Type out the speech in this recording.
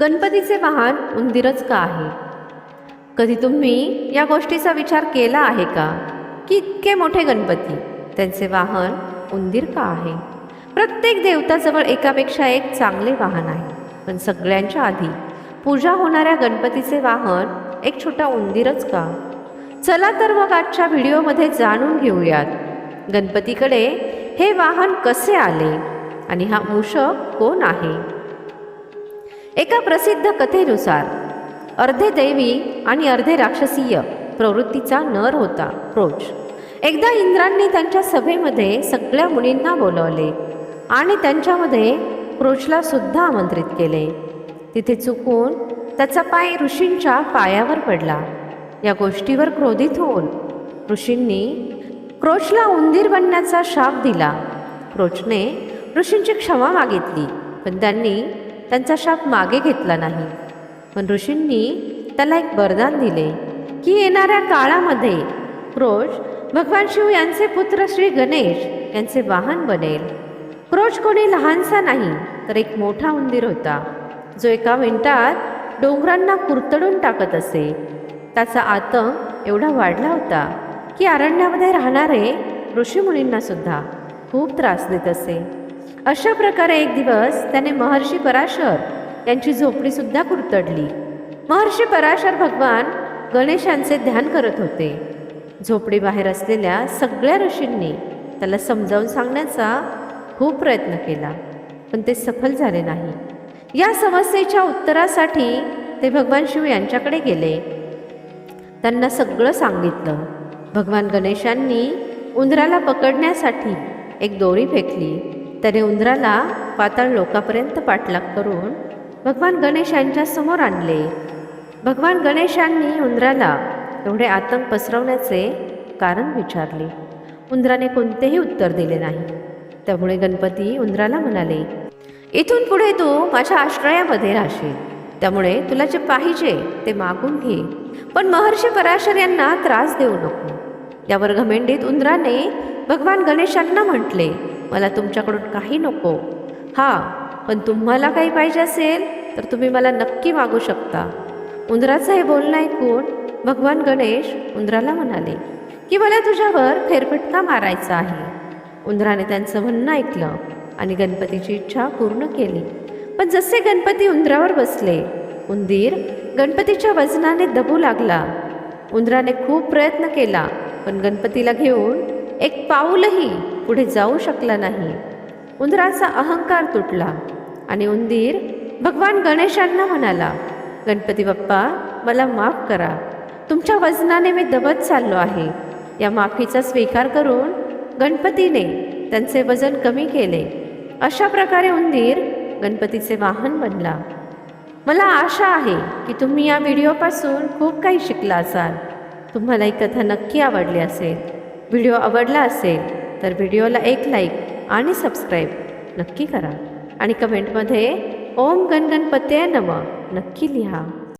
गणपतीचे वाहन उंदीरच का आहे? कधी तुम्ही या गोष्टीचा विचार केला आहे का? की इतके मोठे गणपती त्यांचे वाहन उंदीर का आहे? प्रत्येक देवताजवळ एकापेक्षा एक चांगले वाहन आहे. पण सगळ्यांच्या आधी पूजा होणाऱ्या गणपतीचे वाहन एक छोटा उंदीरच का? चला तर मग आजच्या व्हिडिओमध्ये जाणून घेऊयात. गणपतीकडे हे वाहन कसे आले? आणि हा मूषक कोण आहे? एका प्रसिद्ध कथेनुसार अर्धे दैवी आणि अर्धे राक्षसीय प्रवृत्तीचा नर होता क्रोच एकदा इंद्रांनी त्यांच्या सभेमध्ये सगळ्या मुलींना बोलवले आणि त्यांच्यामध्ये क्रोचला सुद्धा आमंत्रित केले. तिथे चुकून त्याचा पाय ऋषींच्या पायावर पडला. या गोष्टीवर क्रोधित होऊन ऋषींनी क्रोचला उंदीर बनण्याचा शाप दिला. क्रोचने ऋषींची क्षमा मागितली पण त्यांनी त्यांचा शाप मागे घेतला नाही. पण ऋषींनी त्याला एक वरदान दिले की येणाऱ्या काळामध्ये क्रोश भगवान शिव यांचे पुत्र श्री गणेश यांचे वाहन बनेल. क्रोश कोणी लहानसा नाही तर एक मोठा उंदीर होता. जो एका मिनिटात डोंगरांना कुरतडून टाकत असे. त्याचा आतंक एवढा वाढला होता की अरण्यामध्ये राहणारे ऋषीमुनींना सुद्धा खूप त्रास देत असे. अशा प्रकारे एक दिवस त्याने महर्षी पराशर यांची झोपडीसुद्धा कुरतडली. महर्षी पराशर भगवान गणेशांचे ध्यान करत होते. झोपडीबाहेर असलेल्या सगळ्या ऋषींनी त्याला समजावून सांगण्याचा खूप प्रयत्न केला पण ते सफल झाले नाही. या समस्येच्या उत्तरासाठी ते भगवान शिव यांच्याकडे गेले. त्यांना सगळं सांगितलं. भगवान गणेशांनी उंदराला पकडण्यासाठी एक दोरी फेकली. त्याने उंदराला पाताळ लोकापर्यंत पाठलाग करून भगवान गणेशांच्या समोर आणले. भगवान गणेशांनी उंदराला एवढे आतंक पसरवण्याचे कारण विचारले. उंदराने कोणतेही उत्तर दिले नाही. त्यामुळे गणपती उंदराला म्हणाले इथून पुढे तू माझ्या आश्रयामध्ये राहशील. त्यामुळे तुला जे पाहिजे ते मागून घे. पण महर्षी पराशर यांना त्रास देऊ नको. यावर घमेंडीत उंदराने भगवान गणेशांना म्हटले मला तुमच्याकडून काही नको. हां पण तुम्हाला काही पाहिजे असेल तर तुम्ही मला नक्की मागू शकता. उंदराचं हे बोलणं ऐकून भगवान गणेश उंदराला म्हणाले की मला तुझ्यावर फेरफटका मारायचा आहे. उंदराने त्यांचं म्हणणं ऐकलं आणि गणपतीची इच्छा पूर्ण केली. पण जसे गणपती उंदरावर बसले उंदीर गणपतीच्या वजनाने दबू लागला. उंदराने खूप प्रयत्न केला पण गणपतीला घेऊन एक पाऊलही पुढे जाऊ शकला नाही. उंदराचा अहंकार तुटला आणि उंदीर भगवान गणेशांना म्हणाला गणपती बाप्पा मला माफ करा. तुमच्या वजनाने मी दबत चाललो आहे. या माफीचा स्वीकार करून गणपतीने त्यांचे वजन कमी केले. अशा प्रकारे उंदीर गणपतीचे वाहन बनला. मला आशा आहे की तुम्ही या व्हिडिओपासून खूप काही शिकला असाल. तुम्हाला ही कथा नक्की आवडली असेल. व्हिडिओ आवडला असेल तर व्हिडिओला एक लाईक आणि सबस्क्राईब नक्की करा. आणि कमेंटमध्ये ओम गणगणपते नम नक्की लिहा.